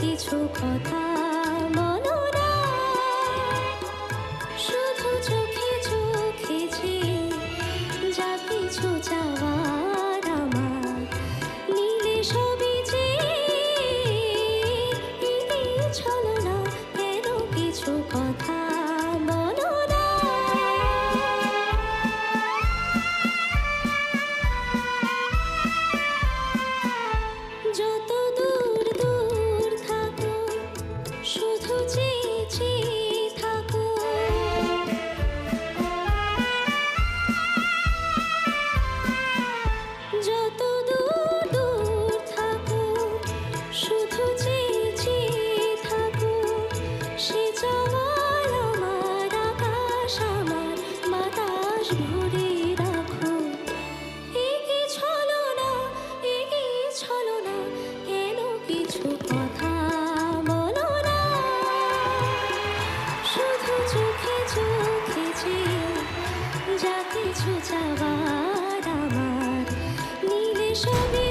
কিছু কথা শুধু চোখে চোখেছি যা কিছু চা শুধু চেয়ে যত দূর দূর শুধু আমার আকাশ, আমার একে ছলো না একে ছলো না কেন কিছু কথা চোখে যে যা কিছু আমার নীলে সবে